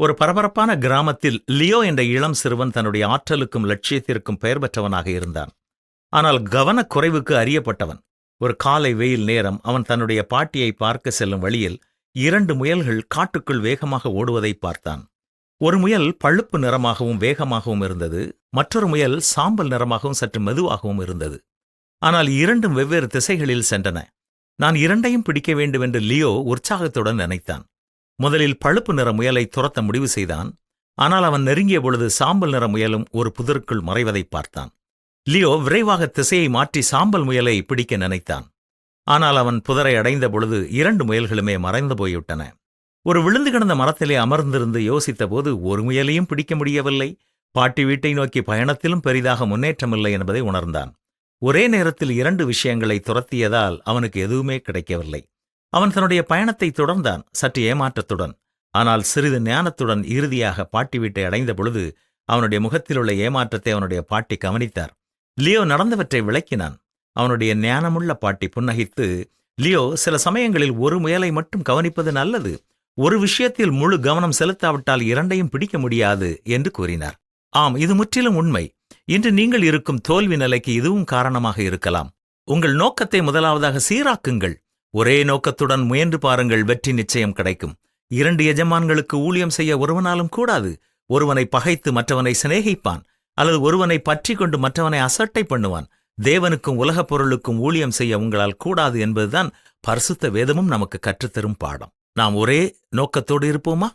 ஒரு பரபரப்பான கிராமத்தில் லியோ என்ற இளம் சிறுவன் தன்னுடைய ஆற்றலுக்கும் லட்சியத்திற்கும் பெயர் பெற்றவனாக இருந்தான். ஆனால் கவனக்குறைவுக்கு அறியப்பட்டவன். ஒரு காலை வெயில் நேரம் அவன் தன்னுடைய பாட்டியை பார்க்க செல்லும் வழியில் இரண்டு முயல்கள் காட்டுக்குள் வேகமாக ஓடுவதை பார்த்தான். ஒரு முயல் பழுப்பு நிறமாகவும் வேகமாகவும் இருந்தது. மற்றொரு முயல் சாம்பல் நிறமாகவும் சற்று மெதுவாகவும் இருந்தது. ஆனால் இரண்டும் வெவ்வேறு திசைகளில் சென்றன. நான் இரண்டையும் பிடிக்க வேண்டும் என்று லியோ உற்சாகத்துடன் நினைத்தான். முதலில் பழுப்பு நிற முயலை துரத்த முடிவு செய்தான். ஆனால் அவன் நெருங்கிய பொழுது சாம்பல் நிற முயலும் ஒரு புதருக்குள் மறைவதை பார்த்தான். லியோ விரைவாக திசையை மாற்றி சாம்பல் முயலை பிடிக்க நினைத்தான். ஆனால் அவன் புதரை அடைந்த பொழுது இரண்டு முயல்களுமே மறைந்து போய்விட்டன. ஒரு விழுந்து கிடந்த மரத்திலே அமர்ந்திருந்து யோசித்தபோது ஒரு முயலையும் பிடிக்க முடியவில்லை. பாட்டி வீட்டை நோக்கி பயணத்திலும் பெரிதாக முன்னேற்றமில்லை என்பதை உணர்ந்தான். ஒரே நேரத்தில் இரண்டு விஷயங்களை துரத்தியதால் அவனுக்கு எதுவுமே கிடைக்கவில்லை. அவன் தன்னுடைய பயணத்தை தொடர்ந்தான் சற்று ஏமாற்றத்துடன். ஆனால் சிறிது ஞானத்துடன் இறுதியாக பாட்டி வீட்டை அடைந்த பொழுது அவனுடைய முகத்தில் உள்ள ஏமாற்றத்தை அவனுடைய பாட்டி கவனித்தார். லியோ நடந்தவற்றை விளக்கினான். அவனுடைய ஞானமுள்ள பாட்டி புன்னகித்து லியோ சில சமயங்களில் ஒரு முயலை மட்டும் கவனிப்பது நல்லது. ஒரு விஷயத்தில் முழு கவனம் செலுத்தாவிட்டால் இரண்டையும் பிடிக்க முடியாது என்று கூறினார். ஆம் இது முற்றிலும் உண்மை. இன்று நீங்கள் இருக்கும் தோல்வி நிலைக்கு இதுவும் காரணமாக இருக்கலாம். உங்கள் நோக்கத்தை முதலாவதாக சீராக்குங்கள். ஒரே நோக்கத்துடன் முயன்று பாருங்கள் வெற்றி நிச்சயம் கிடைக்கும். இரண்டு எஜமான்களுக்கு ஊழியம் செய்ய ஒருவனாலும் கூடாது. ஒருவனை பகைத்து மற்றவனை சிநேகிப்பான் அல்லது ஒருவனை பற்றி கொண்டு மற்றவனை அசட்டை பண்ணுவான். தேவனுக்கும் உலகப் பொருளுக்கும் ஊழியம் செய்ய உங்களால் கூடாது என்பதுதான் பரிசுத்த வேதமும் நமக்கு கற்றுத்தரும் பாடம். நாம் ஒரே நோக்கத்தோடு இருப்போமா?